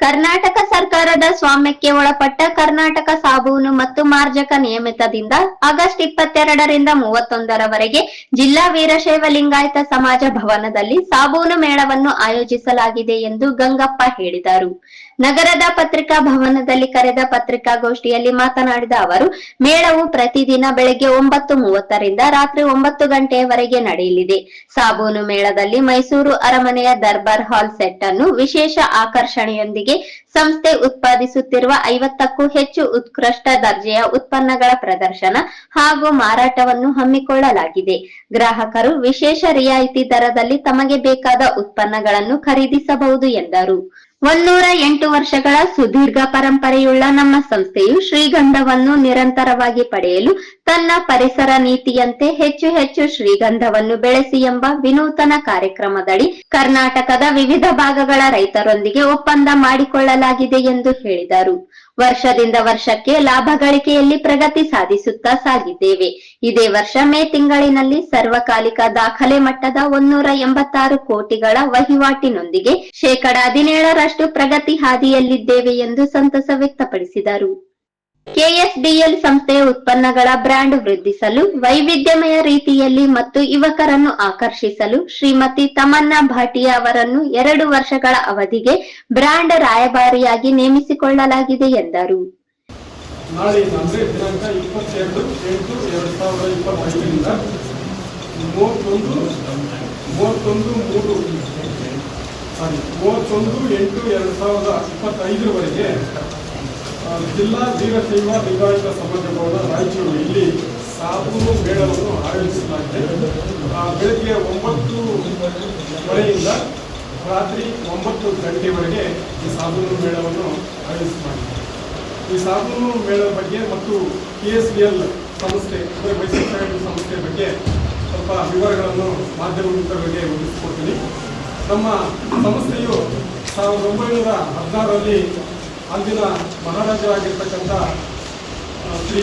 Karnataka ಸರ್ಕಾರದ ಸ್ವಾಮ್ಯಕ್ಕೆ ಒಳಪಟ್ಟ ಕರ್ನಾಟಕ ಸಾಬೂನು ಮತ್ತು ಮಾರ್ಜಕ ನಿಯಮಿತದಿಂದ ಆಗಸ್ಟ್ ಇಪ್ಪತ್ತೆರಡರಿಂದ ಮೂವತ್ತೊಂದರವರೆಗೆ ಜಿಲ್ಲಾ ವೀರಶೈವ ಲಿಂಗಾಯತ ಸಮಾಜ ಭವನದಲ್ಲಿ ಸಾಬೂನು ಮೇಳವನ್ನು ಆಯೋಜಿಸಲಾಗಿದೆ ಎಂದು ಗಂಗಪ್ಪ ಹೇಳಿದರು. ನಗರದ ಪತ್ರಿಕಾ ಭವನದಲ್ಲಿ ಕರೆದ ಪತ್ರಿಕಾಗೋಷ್ಠಿಯಲ್ಲಿ ಮಾತನಾಡಿದ ಅವರು, ಮೇಳವು ಪ್ರತಿದಿನ ಬೆಳಗ್ಗೆ ಒಂಬತ್ತು ಮೂವತ್ತರಿಂದ ರಾತ್ರಿ ಒಂಬತ್ತು ಗಂಟೆಯವರೆಗೆ ನಡೆಯಲಿದೆ. ಸಾಬೂನು ಮೇಳದಲ್ಲಿ ಮೈಸೂರು ಅರಮನೆಯ ದರ್ಬಾರ್ ಹಾಲ್ ಸೆಟ್ ಅನ್ನು ವಿಶೇಷ ಆಕರ್ಷಣೆಯೊಂದಿಗೆ ಸಂಸ್ಥೆ ಉತ್ಪಾದಿಸುತ್ತಿರುವ ಐವತ್ತಕ್ಕೂ ಹೆಚ್ಚು ಉತ್ಕೃಷ್ಟ ದರ್ಜೆಯ ಉತ್ಪನ್ನಗಳ ಪ್ರದರ್ಶನ ಹಾಗೂ ಮಾರಾಟವನ್ನು ಹಮ್ಮಿಕೊಳ್ಳಲಾಗಿದೆ. ಗ್ರಾಹಕರು ವಿಶೇಷ ರಿಯಾಯಿತಿ ದರದಲ್ಲಿ ತಮಗೆ ಬೇಕಾದ ಉತ್ಪನ್ನಗಳನ್ನು ಖರೀದಿಸಬಹುದು ಎಂದರು. ಒಂದೂರ ಎಂಟು ವರ್ಷಗಳ ಸುದೀರ್ಘ ಪರಂಪರೆಯುಳ್ಳ ನಮ್ಮ ಸಂಸ್ಥೆಯು ಶ್ರೀಗಂಧವನ್ನು ನಿರಂತರವಾಗಿ ಪಡೆಯಲು ತನ್ನ ಪರಿಸರ ನೀತಿಯಂತೆ ಹೆಚ್ಚು ಹೆಚ್ಚು ಶ್ರೀಗಂಧವನ್ನು ಬೆಳೆಸಿ ಎಂಬ ವಿನೂತನ ಕಾರ್ಯಕ್ರಮದಡಿ ಕರ್ನಾಟಕದ ವಿವಿಧ ಭಾಗಗಳ ರೈತರೊಂದಿಗೆ ಒಪ್ಪಂದ ಮಾಡಿಕೊಳ್ಳಲಾಗಿದೆ ಎಂದು ಹೇಳಿದರು. ವರ್ಷದಿಂದ ವರ್ಷಕ್ಕೆ ಲಾಭ ಗಳಿಕೆಯಲ್ಲಿ ಪ್ರಗತಿ ಸಾಧಿಸುತ್ತಾ ಸಾಗಿದ್ದೇವೆ. ಇದೇ ವರ್ಷ ಮೇ ತಿಂಗಳಿನಲ್ಲಿ ಸರ್ವಕಾಲಿಕ ದಾಖಲೆ ಮಟ್ಟದ ಒಂದೂರ ಎಂಬತ್ತಾರು ಕೋಟಿಗಳ ವಹಿವಾಟಿನೊಂದಿಗೆ ಶೇಕಡ ಹದಿನೇಳರಷ್ಟು ಪ್ರಗತಿ ಹಾದಿಯಲ್ಲಿದ್ದೇವೆ ಎಂದು ಸಂತಸ ವ್ಯಕ್ತಪಡಿಸಿದರು. ಕೆಎಸ್ಡಿಎಲ್ ಸಂಸ್ಥೆಯ ಉತ್ಪನ್ನಗಳ ಬ್ರ್ಯಾಂಡ್ ವೃದ್ಧಿಸಲು, ವೈವಿಧ್ಯಮಯ ರೀತಿಯಲ್ಲಿ ಮತ್ತು ಯುವಕರನ್ನು ಆಕರ್ಷಿಸಲು ಶ್ರೀಮತಿ ತಮನ್ನಾ ಭಾಟಿಯಾ ಅವರನ್ನು ಎರಡು ವರ್ಷಗಳ ಅವಧಿಗೆ ಬ್ರ್ಯಾಂಡ್ ರಾಯಭಾರಿಯಾಗಿ ನೇಮಿಸಿಕೊಳ್ಳಲಾಗಿದೆ ಎಂದರು. ಸಾರಿ, ಮೂವತ್ತೊಂದು ಎಂಟು ಎರಡು ಸಾವಿರದ ಇಪ್ಪತ್ತೈದರವರೆಗೆ ಜಿಲ್ಲಾ ವೀರಶೈವ ಲಿಂಗಾಯತ ಸಮಾಜವಾದ ರಾಯಚೂರು ಇಲ್ಲಿ ಸಾಬೂನು ಮೇಳವನ್ನು ಆಯೋಜಿಸಲಾಗಿದೆ. ಬೆಳಗ್ಗೆ ಒಂಬತ್ತು ಮಳೆಯಿಂದ ರಾತ್ರಿ ಒಂಬತ್ತು ಗಂಟೆವರೆಗೆ ಈ ಸಾಬೂನು ಮೇಳವನ್ನು ಆಯೋಜಿಸಲಾಗಿದೆ. ಈ ಸಾಬೂನು ಮೇಳದ ಬಗ್ಗೆ ಮತ್ತು ಕೆ ಎಸ್ ಬಿ ಎಲ್ ಸಂಸ್ಥೆ, ಅಂದರೆ ಮೈಸೂರು ಸಂಸ್ಥೆ ಬಗ್ಗೆ ಸ್ವಲ್ಪ ವಿವರಗಳನ್ನು ಮಾಧ್ಯಮ ಮಿತ್ರರಿಗೆ ಒದಗಿಸಿಕೊಡ್ತೀನಿ. ನಮ್ಮ ಸಂಸ್ಥೆಯು ಸಾವಿರದ ಒಂಬೈನೂರ ಹದಿನಾರರಲ್ಲಿ ಅಂದಿನ ಮಹಾರಾಜರಾಗಿರ್ತಕ್ಕಂಥ ಶ್ರೀ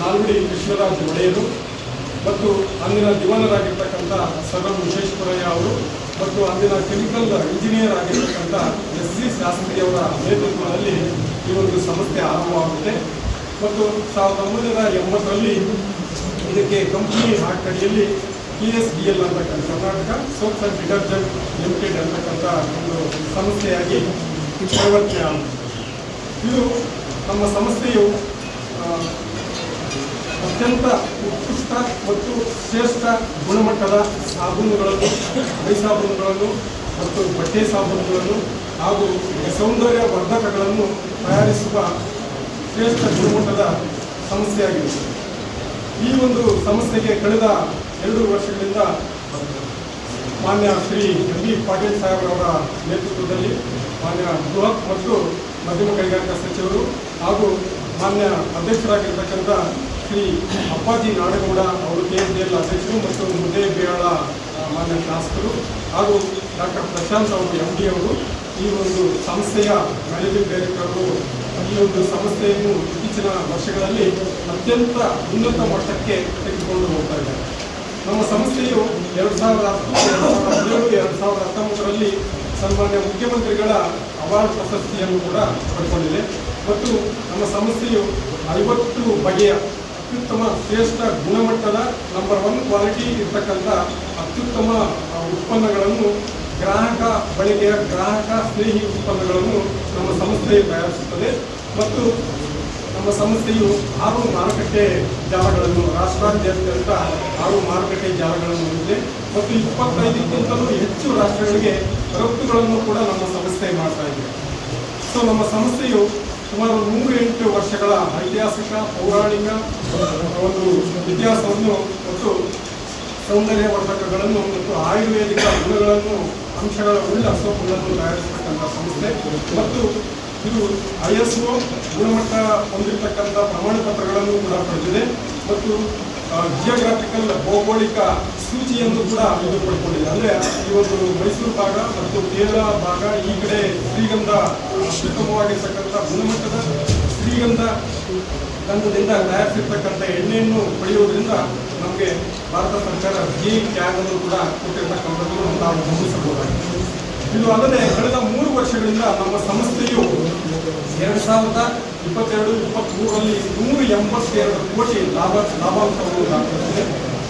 ನಾಲ್ವಡಿ ಕೃಷ್ಣರಾಜ ಒಡೆಯರು ಮತ್ತು ಅಂದಿನ ದಿವಾನರಾಗಿರ್ತಕ್ಕಂಥ ಎಂ ವಿಶ್ವೇಶ್ವರಯ್ಯ ಅವರು ಮತ್ತು ಅಂದಿನ ಕೆಮಿಕಲ್ ಇಂಜಿನಿಯರ್ ಆಗಿರ್ತಕ್ಕಂಥ ಎಸ್ ಸಿ ಶಾಸ್ತ್ರಿಯವರ ನೇತೃತ್ವದಲ್ಲಿ ಈ ಒಂದು ಸಂಸ್ಥೆ ಆರಂಭವಾಗುತ್ತೆ. ಮತ್ತು ಸಾವಿರದ ಒಂಬೈನೂರ ಎಂಬತ್ತರಲ್ಲಿ ಇದಕ್ಕೆ ಕಂಪ್ನಿ ಅಡಿಯಲ್ಲಿ ಪಿ ಎಸ್ ಬಿ ಎಲ್ ಅಂತಕ್ಕಂಥ Karnataka soaps and detergent limited ಅಂತಕ್ಕಂಥ ಒಂದು ಸಂಸ್ಥೆಯಾಗಿ ಪರಿವರ್ತನೆ ಇದು ನಮ್ಮ ಸಂಸ್ಥೆಯು ಅತ್ಯಂತ ಉತ್ಕೃಷ್ಟ ಮತ್ತು ಶ್ರೇಷ್ಠ ಗುಣಮಟ್ಟದ ಸಾಬೂನುಗಳನ್ನು ಮೈ ಸಾಬೂನುಗಳನ್ನು ಮತ್ತು ಬಟ್ಟೆ ಸಾಬೂನುಗಳನ್ನು ಹಾಗೂ ಸೌಂದರ್ಯ ವರ್ಧಕಗಳನ್ನು ತಯಾರಿಸುವ ಶ್ರೇಷ್ಠ ಗುಣಮಟ್ಟದ ಸಂಸ್ಥೆಯಾಗಿದೆ. ಈ ಒಂದು ಸಂಸ್ಥೆಗೆ ಕಳೆದ ಎರಡು ವರ್ಷಗಳಿಂದ ಮಾನ್ಯ ಶ್ರೀ ಎಂ ಬಿ ಪಾಟೀಲ್ ಸಾಹೇಬ್ರವರ ನೇತೃತ್ವದಲ್ಲಿ ಮಾನ್ಯ ಬೃಹತ್ ಮತ್ತು ಮಧ್ಯಮ ಕೈಗಾರಿಕಾ ಸಚಿವರು ಹಾಗೂ ಮಾನ್ಯ ಅಧ್ಯಕ್ಷರಾಗಿರ್ತಕ್ಕಂಥ ಶ್ರೀ ಅಪ್ಪಾಜಿ ನಾಡಗೌಡ ಅವರು ಕೆ ಅಧ್ಯಕ್ಷರು ಮತ್ತು ಮುದ್ದೆ ಬೇಳ ಮಾನ್ಯ ಶಾಸಕರು ಹಾಗೂ ಡಾಕ್ಟರ್ ಪ್ರಶಾಂತ್ ಅವರು ಎಂ ಡಿ ಅವರು ಈ ಒಂದು ಸಂಸ್ಥೆಯ ಮ್ಯಾನೇಜಿಂಗ್ ಡೈರೆಕ್ಟರ್ ಈ ಒಂದು ಸಂಸ್ಥೆಯನ್ನು ಇತ್ತೀಚಿನ ವರ್ಷಗಳಲ್ಲಿ ಅತ್ಯಂತ ಉನ್ನತ ಮಟ್ಟಕ್ಕೆ ತೆಗೆದುಕೊಂಡು ಹೋಗ್ತಾ ಇದ್ದಾರೆ. ನಮ್ಮ ಸಂಸ್ಥೆಯು ಎರಡು ಸಾವಿರದ ಹತ್ತು, ಎರಡು ಸಾವಿರದ ಹದಿನೇಳು, ಎರಡು ಸಾವಿರದ ಹತ್ತೊಂಬತ್ತರಲ್ಲಿ ಸನ್ಮಾನ್ಯ ಮುಖ್ಯಮಂತ್ರಿಗಳ ಅವಾರ್ಡ್ ಪ್ರಶಸ್ತಿಯನ್ನು ಕೂಡ ಪಡ್ಕೊಂಡಿದೆ. ಮತ್ತು ನಮ್ಮ ಸಂಸ್ಥೆಯು ಐವತ್ತು ಬಗೆಯ ಅತ್ಯುತ್ತಮ ಶ್ರೇಷ್ಠ ಗುಣಮಟ್ಟದ ನಂಬರ್ ಒನ್ ಕ್ವಾಲಿಟಿ ಇರ್ತಕ್ಕಂಥ ಅತ್ಯುತ್ತಮ ಉತ್ಪನ್ನಗಳನ್ನು ಗ್ರಾಹಕ ಬಳಕೆಯ ಗ್ರಾಹಕ ಸ್ನೇಹಿ ಉತ್ಪನ್ನಗಳನ್ನು ನಮ್ಮ ಸಂಸ್ಥೆ ತಯಾರಿಸುತ್ತದೆ. ಮತ್ತು ನಮ್ಮ ಸಂಸ್ಥೆಯು ಆರು ಮಾರುಕಟ್ಟೆ ಜಾಲಗಳನ್ನು, ರಾಷ್ಟ್ರಾದ್ಯಂತ ಆರು ಮಾರುಕಟ್ಟೆ ಜಾಲಗಳನ್ನು ಹೊಂದಿದೆ. ಮತ್ತು ಇಪ್ಪತ್ತೈದಕ್ಕಿಂತಲೂ ಹೆಚ್ಚು ರಾಷ್ಟ್ರಗಳಿಗೆ ರಫ್ತುಗಳನ್ನು ಕೂಡ ನಮ್ಮ ಸಂಸ್ಥೆ ಮಾಡ್ತಾ ಇದೆ. ಸೊ ನಮ್ಮ ಸಂಸ್ಥೆಯು ಸುಮಾರು ನೂರ ಎಂಟು ವರ್ಷಗಳ ಐತಿಹಾಸಿಕ, ಪೌರಾಣಿಕ ಒಂದು ಇತಿಹಾಸವನ್ನು ಮತ್ತು ಸೌಂದರ್ಯವರ್ಧಕಗಳನ್ನು ಮತ್ತು ಆಯುರ್ವೇದಿಕ ಗುಣಗಳನ್ನು ಅಂಶಗಳ ಉಳ್ಳ ಸೋಪುಗಳನ್ನು ತಯಾರಿಸತಕ್ಕಂಥ ಸಂಸ್ಥೆ. ಮತ್ತು ಇದು ಐ ಎಸ್ ಒ ಗುಣಮಟ್ಟ ಹೊಂದಿರತಕ್ಕಂಥ ಪ್ರಮಾಣ ಪತ್ರಗಳನ್ನು ಕೂಡ ಪಡೆದಿದೆ ಮತ್ತು ಜಿಯೋಗ್ರಾಫಿಕಲ್ ಭೌಗೋಳಿಕ ಸೂಚಿಯನ್ನು ಕೂಡ ಇದು ಪಡ್ಕೊಂಡಿದೆ. ಅಂದರೆ ಈ ಒಂದು ಮೈಸೂರು ಭಾಗ ಮತ್ತು ಕೇರಳ ಭಾಗ ಈ ಕಡೆ ಶ್ರೀಗಂಧ ಅತ್ಯುತ್ತಮವಾಗಿರ್ತಕ್ಕಂಥ ಗುಣಮಟ್ಟದ ಶ್ರೀಗಂಧ ಗಂಧದಿಂದ ತಯಾರಿಸಿರ್ತಕ್ಕಂಥ ಎಣ್ಣೆಯನ್ನು ಪಡೆಯುವುದರಿಂದ ನಮಗೆ ಭಾರತ ಸರ್ಕಾರ ಜಿ ಟ್ಯಾಗ್ ಅನ್ನು ಕೂಡ ಕೊಟ್ಟಿರ್ತಕ್ಕಂಥದ್ದು ನಾವು ಗಮನಿಸಬಹುದಾಗಿದೆ. ಇದು ಅಲ್ಲದೆ ಕಳೆದ ಮೂರು ವರ್ಷಗಳಿಂದ ನಮ್ಮ ಸಂಸ್ಥೆಯು ಎರಡು ಸಾವಿರದ ಇಪ್ಪತ್ತೆರಡು, ಇಪ್ಪತ್ತ್ಮೂರರಲ್ಲಿ ನೂರ ಎಂಬತ್ತೆರಡು ಕೋಟಿ ಲಾಭ ಲಾಭಾಂಶವನ್ನು ದಾಖಲಿಸಿದೆ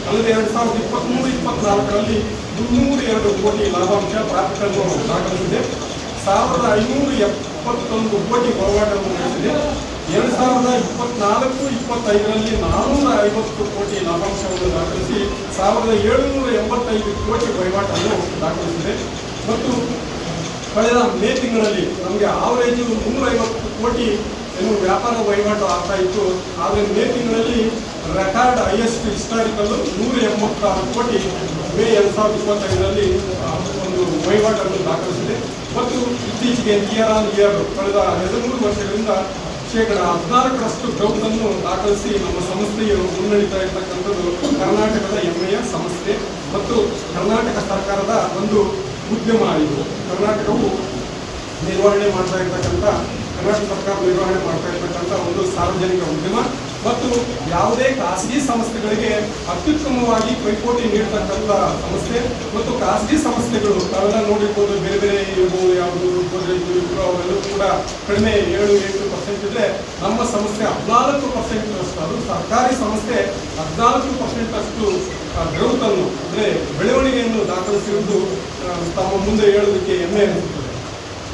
ಅಲ್ಲದೆ ಎರಡು ಸಾವಿರದ ಇಪ್ಪತ್ತ್ಮೂರು ಇಪ್ಪತ್ನಾಲ್ಕರಲ್ಲಿ ಮುನ್ನೂರ ಎರಡು ಕೋಟಿ ಲಾಭಾಂಶ ಪ್ರಾಫಿಟ್ ಅನ್ನು ದಾಖಲಿಸಿದೆ ಸಾವಿರದ ಐನೂರ ಎಪ್ಪತ್ತೊಂದು ಕೋಟಿ ವಹಿವಾಟನ್ನು ನಡೆಸಿದೆ ಎರಡು ಸಾವಿರದ ಇಪ್ಪತ್ನಾಲ್ಕು ಇಪ್ಪತ್ತೈದರಲ್ಲಿ ನಾನ್ನೂರ ಐವತ್ತು ಕೋಟಿ ಲಾಭಾಂಶವನ್ನು ದಾಖಲಿಸಿ, ಸಾವಿರದ ಏಳುನೂರ ಎಂಬತ್ತೈದು ಕೋಟಿ ವಹಿವಾಟನ್ನು ದಾಖಲಿಸಿದೆ. ಮತ್ತು ಕಳೆದ ಮೇ ತಿಂಗಳಲ್ಲಿ ನಮಗೆ ಆವರೇಜ್ ಮುನ್ನೂರೈವತ್ತು ಕೋಟಿ ಏನು ವ್ಯಾಪಾರ ವಹಿವಾಟು ಆಗ್ತಾ ಇತ್ತು. ಆದರೆ ಮೇ ತಿಂಗಳಲ್ಲಿ ರೆಕಾರ್ಡ್ ಹೈಯೆಸ್ಟ್ ಹಿಸ್ಟಾರಿಕಲ್ ನೂರ ಎಂಬತ್ತಾರು ಕೋಟಿ ಮೇ ಎರಡು ಸಾವಿರದ ಇಪ್ಪತ್ತೈದರಲ್ಲಿ ಒಂದು ವಹಿವಾಟನ್ನು ದಾಖಲಿಸಿದೆ. ಮತ್ತು ಇತ್ತೀಚೆಗೆ ಇಯರ್ ಆನ್ ಇಯರ್ ಕಳೆದ ಹದಿಮೂರು ವರ್ಷಗಳಿಂದ ಶೇಕಡ ಹದಿನಾಲ್ಕರಷ್ಟು ಗ್ರೌಂಡ್ ಅನ್ನು ದಾಖಲಿಸಿ ನಮ್ಮ ಸಂಸ್ಥೆಯು ಮುನ್ನಡೀತಾ ಇರತಕ್ಕಂಥದ್ದು ಕರ್ನಾಟಕದ ಹೆಮ್ಮೆಯ ಸಂಸ್ಥೆ. ಮತ್ತು ಕರ್ನಾಟಕ ಸರ್ಕಾರದ ಒಂದು ಉದ್ಯಮ ಇದು. ಕರ್ನಾಟಕವು ನಿರ್ವಹಣೆ ಮಾಡ್ತಾ ಇರ್ತಕ್ಕಂಥ, ಕರ್ನಾಟಕ ಸರ್ಕಾರ ನಿರ್ವಹಣೆ ಮಾಡ್ತಾ ಇರ್ತಕ್ಕಂಥ ಒಂದು ಸಾರ್ವಜನಿಕ ಉದ್ಯಮ ಮತ್ತು ಯಾವುದೇ ಖಾಸಗಿ ಸಂಸ್ಥೆಗಳಿಗೆ ಅತ್ಯುತ್ತಮವಾಗಿ ಪೈಪೋಟಿ ನೀಡ್ತಕ್ಕಂಥ ಸಂಸ್ಥೆ ಮತ್ತು ಖಾಸಗಿ ಸಂಸ್ಥೆಗಳು ತಾವೆಲ್ಲ ನೋಡಿರ್ಬೋದು, ಬೇರೆ ಬೇರೆ ಇರ್ಬೋದು ಯಾವುದು ಅವೆಲ್ಲವೂ ಕೂಡ ಕಡಿಮೆ ಏಳು ಎಂಟು ಇದ್ರೆ ನಮ್ಮ ಸಂಸ್ಥೆ ಹದಿನಾಲ್ಕು ಪರ್ಸೆಂಟ್ ಅಷ್ಟು ಅದು ಸರ್ಕಾರಿ ಸಂಸ್ಥೆ ಹದಿನಾಲ್ಕು ಪರ್ಸೆಂಟ್ ಅಷ್ಟು ಗ್ರೌತ್ ಅನ್ನು ಅಂದರೆ ಬೆಳವಣಿಗೆಯನ್ನು ದಾಖಲಿಸಿರುವುದು ತಮ್ಮ ಮುಂದೆ ಹೇಳೋದಕ್ಕೆ ಹೆಮ್ಮೆ ಅನಿಸುತ್ತದೆ.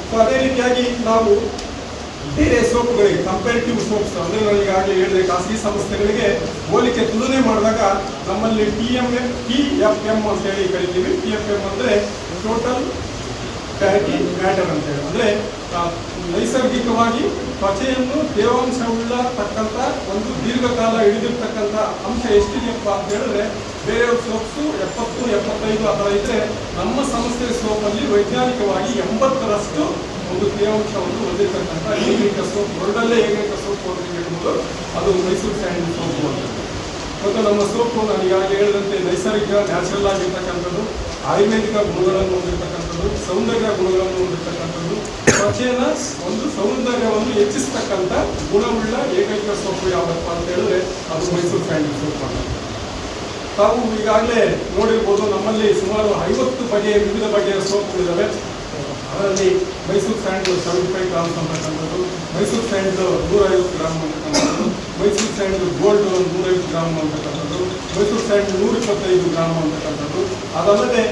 ಸೊ ಅದೇ ರೀತಿಯಾಗಿ ನಾವು ಬೇರೆ ಸೋಪುಗಳಿಗೆ ಕಂಪೇರಿಟಿವ್ ಸೋಪ್ಸ್ ಅಂದರೆ ನಾನು ಈಗಾಗಲೇ ಹೇಳಿದೆ ಖಾಸಗಿ ಸಂಸ್ಥೆಗಳಿಗೆ ಹೋಲಿಕೆ ತುಲನೆ ಮಾಡಿದಾಗ ನಮ್ಮಲ್ಲಿ T M F T F M ಅಂತ ಹೇಳಿ ಕರಿತೀವಿ. ಟಿ ಎಫ್ ಎಂ ಅಂದರೆ ಟೋಟಲ್ ಫ್ಯಾಟಿ ಮ್ಯಾಟರ್ ಅಂತ ಹೇಳಿ. ಅಂದರೆ ನೈಸರ್ಗಿಕವಾಗಿ ತ್ವಚೆಯನ್ನು ತೇವಾಂಶವುಳ್ಳ ತಕ್ಕಂಥ ಒಂದು ದೀರ್ಘಕಾಲ ಹಿಡಿದಿರ್ತಕ್ಕಂಥ ಅಂಶ ಎಷ್ಟಿದೆಯಪ್ಪ ಅಂತ ಹೇಳಿದ್ರೆ, ಬೇರೆ ಸೋಪ್ಸು ಎಪ್ಪತ್ತು, ಎಪ್ಪತ್ತೈದು ಆ ಥರ ಇದ್ರೆ ನಮ್ಮ ಸಂಸ್ಥೆ ಸೋಪಲ್ಲಿ ವೈಜ್ಞಾನಿಕವಾಗಿ ಎಂಬತ್ತರಷ್ಟು ಒಂದು ತೇವಾಂಶವನ್ನು ಹೊಂದಿರತಕ್ಕಂಥ ಏಕೈಕ ಸೋಪ್, ವರ್ಲ್ಡಲ್ಲೇ ಏಕೈಕ ಸೋಪ್ ಅಂತ ಹೇಳ್ಬೋದು. ಅದು ಮೈಸೂರು ಸ್ಯಾಂಡಲ್ ಸೋಪು ಅಂತ. ಮತ್ತು ನಮ್ಮ ಸೋಪು ನಾನು ಈಗಾಗಲೇ ಹೇಳಿದಂತೆ ನೈಸರ್ಗಿಕ, ನ್ಯಾಚುರಲ್ ಆಗಿರ್ತಕ್ಕಂಥದ್ದು, ಆಯುರ್ವೇದಿಕ ಗುಣಗಳನ್ನು ಹೊಂದಿರತಕ್ಕಂಥದ್ದು ಸೌಂದರ್ಯ ಗುಣಗಳನ್ನು ಹೊಂದಿರತಕ್ಕಂಥದ್ದು. ತ್ವಚೆನ ಒಂದು ಸೌಂದರ್ಯವನ್ನು ಹೆಚ್ಚಿಸ್ತಕ್ಕಂಥ ಗುಣವುಳ್ಳ ಏಕೈಕ ಸೋಪು ಯಾವುದಪ್ಪ ಅಂತ ಹೇಳಿದ್ರೆ ಅದು ಮೈಸೂರು ಸ್ಯಾಂಡಲ್ ಸೋಪ್ ಅಂತ ತಾವು ಈಗಾಗಲೇ ನೋಡಿರ್ಬೋದು ನಮ್ಮಲ್ಲಿ ಸುಮಾರು ಐವತ್ತು ಬಗೆಯ, ವಿವಿಧ ಬಗೆಯ ಸೋಪುಗಳಿದ್ದಾವೆ ಅದರಲ್ಲಿ Mysore sandal seventy five grams ಅಂತಕ್ಕಂಥದ್ದು, ಮೈಸೂರು ಸ್ಯಾಂಡಲ್ ನೂರೈವತ್ತು ಗ್ರಾಮ್ ಅಂತಕ್ಕಂಥದ್ದು, ಮೈಸೂರು ಸ್ಯಾಂಡಲ್ ಗೋಲ್ಡ್ ನೂರೈವತ್ತು ಗ್ರಾಮ್ ಅಂತಕ್ಕಂಥದ್ದು, ಮೈಸೂರು ಸ್ಯಾಂಡಲ್ ನೂರ ಇಪ್ಪತ್ತೈದು ಗ್ರಾಮ್ ಅಂತಕ್ಕಂಥದ್ದು. ಅದಲ್ಲದೆ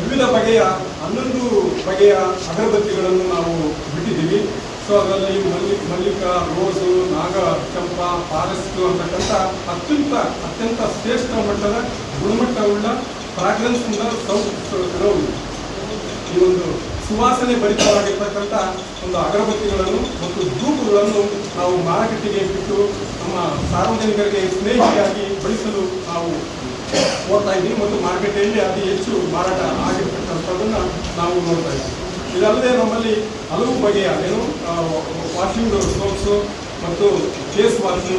ವಿವಿಧ ಬಗೆಯ, ಹನ್ನೊಂದು ಬಗೆಯ ಅಗರಬತ್ತಿಗಳನ್ನು ನಾವು ಬಿಟ್ಟಿದ್ದೀವಿ. ಸೊ ಅದರಲ್ಲಿ ಮಲ್ಲಿ ಮಲ್ಲಿಕ, ರೋಸು, ನಾಗ, ಚಂಪ, ಫಾರೆಸ್ಟ್ ಅಂತಕ್ಕಂಥ ಅತ್ಯಂತ ಅತ್ಯಂತ ಶ್ರೇಷ್ಠ ಮಟ್ಟದ ಗುಣಮಟ್ಟವುಳ್ಳ ಫ್ರಾಗ್ರೆನ್ಸ್ ಇಂದ ಸೌತ್ ಇರೋ ಈ ಒಂದು ಸುವಾಸನೆ ಭರಿತವಾಗಿರ್ತಕ್ಕಂಥ ಒಂದು ಅಗರಬತ್ತಿಗಳನ್ನು ಮತ್ತು ಧೂಪುಗಳನ್ನು ನಾವು ಮಾರುಕಟ್ಟೆಗೆ ಬಿಟ್ಟು ನಮ್ಮ ಸಾರ್ವಜನಿಕರಿಗೆ ಸ್ನೇಹಿಯಾಗಿ ಬಳಸಲು ನಾವು ಓದ್ತಾ ಇದ್ದೀವಿ ಮತ್ತು ಮಾರ್ಕೆಟೆಯಲ್ಲಿ ಅತಿ ಹೆಚ್ಚು ಮಾರಾಟ ಆಗಿರ್ತಕ್ಕಂಥದ್ದನ್ನು ನಾವು ನೋಡ್ತಾ ಇದ್ದೀವಿ. ಇದಲ್ಲದೆ ನಮ್ಮಲ್ಲಿ ಹಲವು ಬಗೆಯ, ಏನು ವಾಷಿಂಗ್ ಸೋಪ್ಸು ಮತ್ತು ಫೇಸ್ ವಾಶು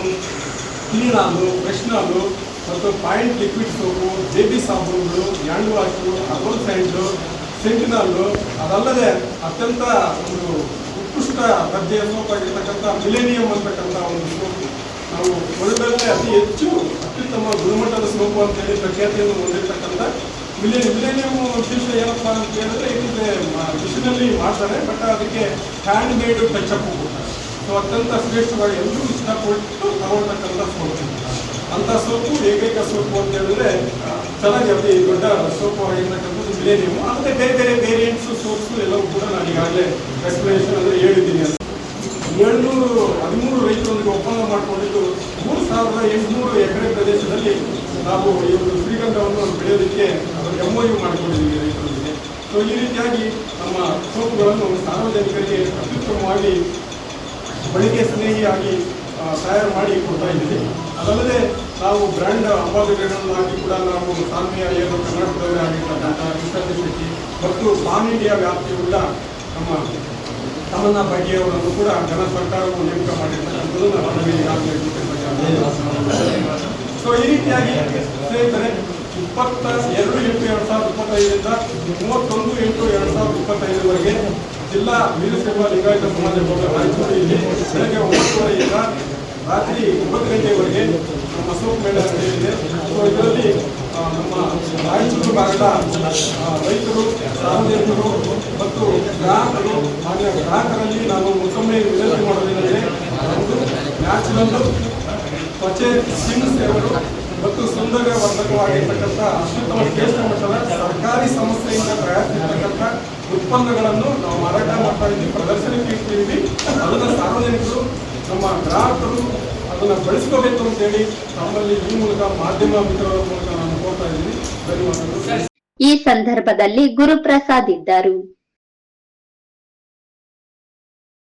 ಕ್ಲೀನ್ ಹಾಲು ಫ್ರೆಶ್ ಹಾಲು ಮತ್ತು ಪಾಯಿಂಟ್ ಲಿಕ್ವಿಡ್ ಸೋಪು ಬೇಬಿ ಸಾಬೂನುಗಳು ಹ್ಯಾಂಡ್ ವಾಶು ಅರ್ಬಲ್ ಸ್ಯಾಂಡು ಸೆಂಟಿನಲ್ಲು ಅದಲ್ಲದೆ ಅತ್ಯಂತ ಒಂದು ಉತ್ಕೃಷ್ಟ ದರ್ಜೆಯ ಸೋಪ್ ಆಗಿರ್ತಕ್ಕಂಥ ಮಿಲೇನಿಯಂ ಅಂತಕ್ಕಂಥ ಒಂದು ಸೋಪು ನಾವು ಮೊದಲೇ ಅತಿ ಹೆಚ್ಚು ಅತ್ಯುತ್ತಮ ಗುಣಮಟ್ಟದ ಸೋಪು ಅಂತೇಳಿ ಪ್ರಖ್ಯಾತಿಯನ್ನು ಹೊಂದಿರತಕ್ಕಂಥ ಮಿಲಿಯನ್ ಮಿಲೇನಿಯಂ ವಿಶೇಷ ಏನಪ್ಪ ಅಂತ ಹೇಳಿದ್ರೆ ಏನಿದೆ ಮಿಷಿನಲ್ಲಿ ಮಾಡ್ತಾರೆ ಬಟ್ ಅದಕ್ಕೆ ಹ್ಯಾಂಡ್ ಮೇಡ್ ಟಚ್ ಅಪ್ ಕೊಡ್ತಾರೆ ಸೊ ಅತ್ಯಂತ ಶ್ರೇಷ್ಠವಾಗಿ ಎಲ್ಲರೂ ಇಷ್ಟಪಟ್ಟು ತಗೊಳ್ತಕ್ಕಂಥ ಸೋಪು ಅಂತ ಸೋಪು, ಏಕೈಕ ಸೋಪು ಅಂತ ಹೇಳಿದ್ರೆ ಚೆನ್ನಾಗಿ ಅತಿ ದೊಡ್ಡ ಸೋಪು ಆಗಿರ್ತಕ್ಕಂಥದ್ದು ಮಿಲೇನಿಯಂ ಮತ್ತೆ ಬೇರೆ ಬೇರೆ ವೇರಿಯಂಟ್ಸ್ ಸೋಪ್ಸು ಎಲ್ಲವೂ ಕೂಡ ನಾನು ಈಗಾಗಲೇ ಎಕ್ಸ್ಪ್ಲನೇಷನ್ ಅಂದರೆ ಹೇಳಿದ್ದೀನಿ. ಅಂತ ಏಳ್ನೂರು ಹದಿಮೂರು ರೈತರೊಂದಿಗೆ ಒಪ್ಪಂದ ಮಾಡಿಕೊಂಡಿದ್ದು ಮೂರು ಸಾವಿರದ ಎಂಟುನೂರು ಎಕರೆ ಪ್ರದೇಶದಲ್ಲಿ ನಾವು ಈ ಒಂದು ಶ್ರೀಗಂಧವನ್ನು ಬೆಳೆಯೋದಕ್ಕೆ ಎಂ ಎಂ ಯು ಮಾಡಿಕೊಂಡಿದ್ದೀವಿ ರೈತರೊಂದಿಗೆ. ಸೊ ಈ ರೀತಿಯಾಗಿ ನಮ್ಮ ಸೋಪುಗಳನ್ನು ಸಾರ್ವಜನಿಕರಿಗೆ ಅತ್ಯುತ್ತಮವಾಗಿ ಬಳಕೆ ಸ್ನೇಹಿಯಾಗಿ ತಯಾರು ಮಾಡಿ ಕೊಡ್ತಾ ಇದ್ದೀವಿ. ಅದಲ್ಲದೆ ನಾವು ಬ್ರ್ಯಾಂಡ್ ಅಂಬಾಸಿಡರ್ಗಳನ್ನು ಹಾಕಿ ಕೂಡ ನಾವು ಸಾಮ್ಯ ಏನು ಕರ್ನಾಟಕದವರೇ ಆಗಿರ್ತಕ್ಕಂಥ ಕೃಷ್ಣ ಶೆಟ್ಟಿ ಮತ್ತು ಪಾನ್ ಇಂಡಿಯಾ ವ್ಯಾಪ್ತಿಯುಳ್ಳ ನಮ್ಮ ತಮನ್ನ ಬಗೆಯವರನ್ನು ಕೂಡ ಜನ ಸರ್ಕಾರವು ನೇಮಕ ಮಾಡಿರ್ತಕ್ಕಂಥದ್ದು ನಾವು ಸೊ ಈ ರೀತಿಯಾಗಿ ಸ್ನೇಹಿತರೆ, ಇಪ್ಪತ್ತ ಎರಡು ಎಂಟು ಎರಡು ಸಾವಿರದ ಇಪ್ಪತ್ತೈದರಿಂದ ಮೂವತ್ತೊಂದು ಎಂಟು ಎರಡು ಸಾವಿರದ ಇಪ್ಪತ್ತೈದರವರೆಗೆ ಜಿಲ್ಲಾ ವೀರಶೈವ ಲಿಂಗಾಯತ ಸಮಾಜ ಭವನ ರಾಯಚೂರು ಇಲ್ಲಿ ಬೆಳಗ್ಗೆ ಒಂಬತ್ತುವರೆಯಿಂದ ರಾತ್ರಿ ಒಂಬತ್ತು ಗಂಟೆವರೆಗೆ ನಮ್ಮ ಅಶೋಕ್ ಮೇಳ ನಡೆಯಲಿದೆ. ಸೊ ಇದರಲ್ಲಿ ನಮ್ಮ ರಾಯಚೂರು ಭಾಗದ ರೈತರು, ಸಾರ್ವಜನಿಕರು ಮತ್ತು ಗ್ರಾಹಕರು ಹಾಗೆ ಗ್ರಾಹಕರಲ್ಲಿ ನಾವು ಮತ್ತೊಮ್ಮೆ ವಿನಂತಿ ಮಾಡೋದೇನೆಂದರೆ, ಒಂದು ನ್ಯಾಚುರಲ್ ಸಿಂಗ್ ಸೇವರು ಮತ್ತು ಸೌಂದರ್ಯವರ್ಧಕವಾಗಿರ್ತಕ್ಕಂಥ ಅತ್ಯುತ್ತಮ ಶ್ರೇಷ್ಠ ಮಟ್ಟದ ಸರ್ಕಾರಿ ಸಂಸ್ಥೆಯಿಂದ ತಯಾರಿಸಿರ್ತಕ್ಕಂಥ ಉತ್ಪನ್ನಗಳನ್ನು ನಾವು ಮಾರಾಟ ಮಾಡ್ತಾ ಇದ್ದೀವಿ, ಪ್ರದರ್ಶನಕ್ಕೆ ಇಟ್ಟಿದ್ದೀವಿ ಅದನ್ನು ಸಾರ್ವಜನಿಕರು ನಮ್ಮ ಗ್ರಾಹಕರು ಅದನ್ನು ಬಳಸ್ಕೋಬೇಕು ಅಂತೇಳಿ ನಮ್ಮಲ್ಲಿ ಈ ಮೂಲಕ ಮಾಧ್ಯಮ ಮಿತ್ರರ ಮೂಲಕ ನಾನು ಕೋರ್ತಾ ಇದ್ದೀನಿ. ಧನ್ಯವಾದಗಳು. ಈ ಸಂದರ್ಭದಲ್ಲಿ ಗುರುಪ್ರಸಾದ್ ಇದ್ದರು.